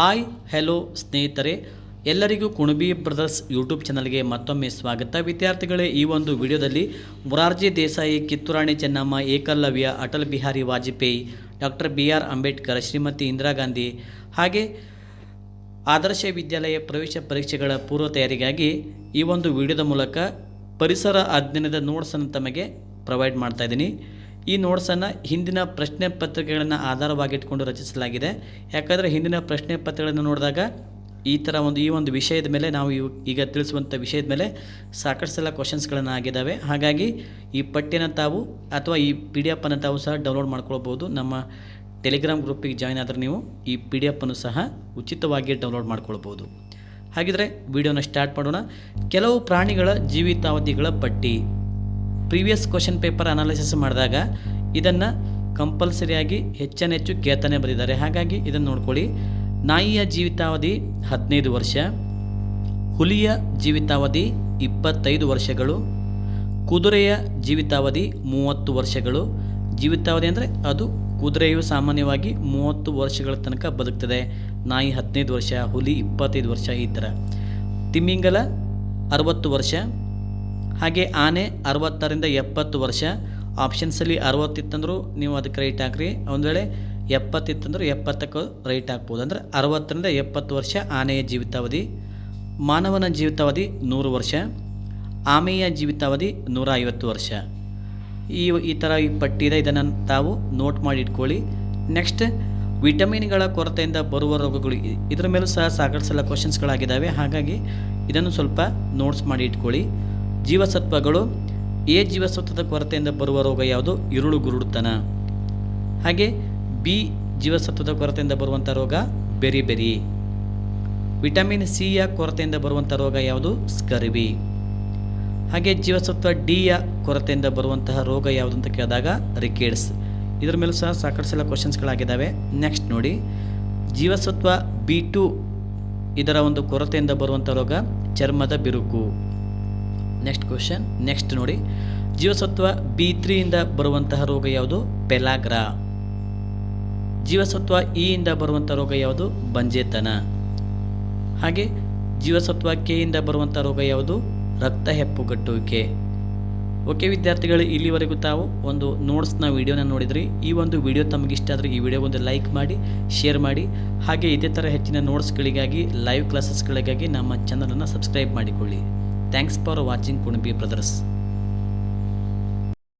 Hi hello ಸ್ನೇಹಿತರೆ. ಎಲ್ಲರಿಗೂ Kunbi brothers YouTube ಚಾನಲ್ಗೆ ಮತ್ತೊಮ್ಮೆ ಸ್ವಾಗತ. ವಿದ್ಯಾರ್ಥಿಗಳೇ, ಈ ಒಂದು ವಿಡಿಯೋದಲ್ಲಿ Morarji Desai, Kitturani Chennamma, Ekalavya, Atal Bihari Vajpayee, doctor B R Ambedkar, Shrimati Indira Gandhi ಹಾಗೆ ಆದರ್ಶ ವಿದ್ಯಾಲಯ ಪ್ರವೇಶ ಪರೀಕ್ಷೆಗಳ ಪೂರ್ವ ತಯಾರಿಗಾಗಿ ಈ ಒಂದು ವಿಡಿಯೋದ ಮೂಲಕ ಪರಿಸರ ಅಧ್ಯಯನದ ನೋಟ್ಸನ್ನು ತಮಗೆ ಪ್ರೊವೈಡ್ ಮಾಡ್ತಾ ಇದ್ದೀನಿ. ಈ ನೋಟ್ಸನ್ನು ಹಿಂದಿನ ಪ್ರಶ್ನೆ ಪತ್ರಿಕೆಗಳನ್ನು ಆಧಾರವಾಗಿಟ್ಕೊಂಡು ರಚಿಸಲಾಗಿದೆ. ಯಾಕಂದರೆ ಹಿಂದಿನ ಪ್ರಶ್ನೆ ಪತ್ರಿಕೆಗಳನ್ನು ನೋಡಿದಾಗ ಈ ಥರ ಒಂದು, ಈ ಒಂದು ವಿಷಯದ ಮೇಲೆ ನಾವು ಇವ್- ಈಗ ತಿಳಿಸುವಂಥ ವಿಷಯದ ಮೇಲೆ ಸಾಕಷ್ಟು ಸಲ ಕ್ವಶನ್ಸ್ಗಳನ್ನು ಆಗಿದ್ದಾವೆ. ಹಾಗಾಗಿ ಈ ಪಠ್ಯನ ತಾವು ಅಥವಾ ಈ ಪಿ ಡಿ ಎಫನ್ನು ತಾವು ಸಹ ಡೌನ್ಲೋಡ್ ಮಾಡ್ಕೊಳ್ಬೋದು ನಮ್ಮ ಟೆಲಿಗ್ರಾಮ್ ಗ್ರೂಪಿಗೆ ಜಾಯ್ನ್ ಆದರೆ ನೀವು ಈ ಪಿ ಡಿ ಎಫನ್ನು ಸಹ ಉಚಿತವಾಗಿ ಡೌನ್ಲೋಡ್ ಮಾಡ್ಕೊಳ್ಬೋದು ಹಾಗಿದ್ರೆ ವಿಡಿಯೋನ ಸ್ಟಾರ್ಟ್ ಮಾಡೋಣ. ಕೆಲವು ಪ್ರಾಣಿಗಳ ಜೀವಿತಾವಧಿಗಳ ಪಟ್ಟಿ. ಪ್ರೀವಿಯಸ್ ಕ್ವಶನ್ ಪೇಪರ್ ಅನಾಲಿಸಿಸ್ ಮಾಡಿದಾಗ ಇದನ್ನು ಕಂಪಲ್ಸರಿಯಾಗಿ ಹೆಚ್ಚೆಚ್ಚು ಕೇತನೆ ಬರೆದಿದ್ದಾರೆ ಹಾಗಾಗಿ ಇದನ್ನು ನೋಡ್ಕೊಳ್ಳಿ. ನಾಯಿಯ ಜೀವಿತಾವಧಿ ಹದಿನೈದು ವರ್ಷ, ಹುಲಿಯ ಜೀವಿತಾವಧಿ ಇಪ್ಪತ್ತೈದು ವರ್ಷಗಳು, ಕುದುರೆಯ ಜೀವಿತಾವಧಿ ಮೂವತ್ತು ವರ್ಷಗಳು. ಜೀವಿತಾವಧಿ ಅಂದರೆ ಅದು ಕುದುರೆಯು ಸಾಮಾನ್ಯವಾಗಿ ಮೂವತ್ತು ವರ್ಷಗಳ ತನಕ ಬದುಕ್ತದೆ. ನಾಯಿ ಹದಿನೈದು ವರ್ಷ, ಹುಲಿ ಇಪ್ಪತ್ತೈದು ವರ್ಷ ಈ ಥರ ತಿಮ್ಮಿಂಗಲ ಅರವತ್ತು ವರ್ಷ ಹಾಗೆ ಆನೆ ಅರವತ್ತರಿಂದ ಎಪ್ಪತ್ತು ವರ್ಷ. ಆಪ್ಷನ್ಸಲ್ಲಿ ಅರವತ್ತಿತ್ತಂದ್ರೂ ನೀವು ಅದಕ್ಕೆ ರೈಟ್ ಹಾಕ್ರಿ. ಒಂದು ವೇಳೆ ಎಪ್ಪತ್ತಿತ್ತಂದ್ರೆ ಎಪ್ಪತ್ತಕ್ಕೂ ರೈಟ್ ಹಾಕ್ಬೋದು. ಅಂದರೆ ಅರವತ್ತರಿಂದ ಎಪ್ಪತ್ತು ವರ್ಷ ಆನೆಯ ಜೀವಿತಾವಧಿ. ಮಾನವನ ಜೀವಿತಾವಧಿ ನೂರು ವರ್ಷ. ಆಮೆಯ ಜೀವಿತಾವಧಿ ನೂರ ಐವತ್ತು ವರ್ಷ. ಈ ಈ ಥರ ಈ ಪಟ್ಟಿ ಇದೆ. ಇದನ್ನು ತಾವು ನೋಟ್ ಮಾಡಿ ಇಟ್ಕೊಳ್ಳಿ. ನೆಕ್ಸ್ಟ್ ವಿಟಮಿನ್ಗಳ ಕೊರತೆಯಿಂದ ಬರುವ ರೋಗಗಳು ಇದರ ಮೇಲೂ ಸಹ ಸಾಕಷ್ಟು ಸಲ ಕ್ವಶನ್ಸ್ಗಳಾಗಿದ್ದಾವೆ ಹಾಗಾಗಿ ಇದನ್ನು ಸ್ವಲ್ಪ ನೋಟ್ಸ್ ಮಾಡಿ ಇಟ್ಕೊಳ್ಳಿ. ಜೀವಸತ್ವಗಳು, ಎ ಜೀವಸತ್ವದ ಕೊರತೆಯಿಂದ ಬರುವ ರೋಗ ಯಾವುದು? ಇರುಳು ಗುರುಡುತನ. ಹಾಗೆ ಬಿ ಜೀವಸತ್ವದ ಕೊರತೆಯಿಂದ ಬರುವಂಥ ರೋಗ ಬೆರಿ ಬೆರಿ. ವಿಟಮಿನ್ ಸಿಯ ಕೊರತೆಯಿಂದ ಬರುವಂಥ ರೋಗ ಯಾವುದು? ಸ್ಕರ್ವಿ. ಹಾಗೆ ಜೀವಸತ್ವ ಡಿಯ ಕೊರತೆಯಿಂದ ಬರುವಂತಹ ರೋಗ ಯಾವುದು ಅಂತ ಕೇಳಿದಾಗ ರಿಕೇಡ್ಸ್. ಇದರ ಮೇಲೂ ಸಹ ಸಾಕಷ್ಟು ಸಲ ಕ್ವಶನ್ಸ್ಗಳಾಗಿದ್ದಾವೆ ನೆಕ್ಸ್ಟ್ ನೋಡಿ. ಜೀವಸತ್ವ ಬಿ ಟು ಇದರ ಒಂದು ಕೊರತೆಯಿಂದ ಬರುವಂಥ ರೋಗ ಚರ್ಮದ ಬಿರುಕು. ನೆಕ್ಸ್ಟ್ ಕ್ವಶನ್ ನೆಕ್ಸ್ಟ್ ನೋಡಿ. ಜೀವಸತ್ವ ಬಿ ತ್ರೀಯಿಂದ ಬರುವಂತಹ ರೋಗ ಯಾವುದು? ಪೆಲಾಗ್ರಾ. ಜೀವಸತ್ವ ಇ ಇಂದ ಬರುವಂಥ ರೋಗ ಯಾವುದು? ಬಂಜೇತನ. ಹಾಗೆ ಜೀವಸತ್ವ ಕೆ ಇಂದ ಬರುವಂಥ ರೋಗ ಯಾವುದು? ರಕ್ತ ಹೆಪ್ಪುಗಟ್ಟುವಿಕೆ. ಓಕೆ ವಿದ್ಯಾರ್ಥಿಗಳು, ಇಲ್ಲಿವರೆಗೂ ತಾವು ಒಂದು ನೋಟ್ಸ್ನ ವಿಡಿಯೋನ ನೋಡಿದ್ರಿ. ಈ ಒಂದು ವಿಡಿಯೋ ತಮಗೆ ಇಷ್ಟ ಆದರೆ ಈ ವಿಡಿಯೋ ಒಂದು ಲೈಕ್ ಮಾಡಿ ಶೇರ್ ಮಾಡಿ. ಹಾಗೆ ಇದೇ ಥರ ಹೆಚ್ಚಿನ ನೋಟ್ಸ್ಗಳಿಗಾಗಿ ಲೈವ್ ಕ್ಲಾಸಸ್ಗಳಿಗಾಗಿ ನಮ್ಮ ಚಾನಲನ್ನು ಸಬ್ಸ್ಕ್ರೈಬ್ ಮಾಡಿಕೊಳ್ಳಿ. Thanks for watching Kunabi brothers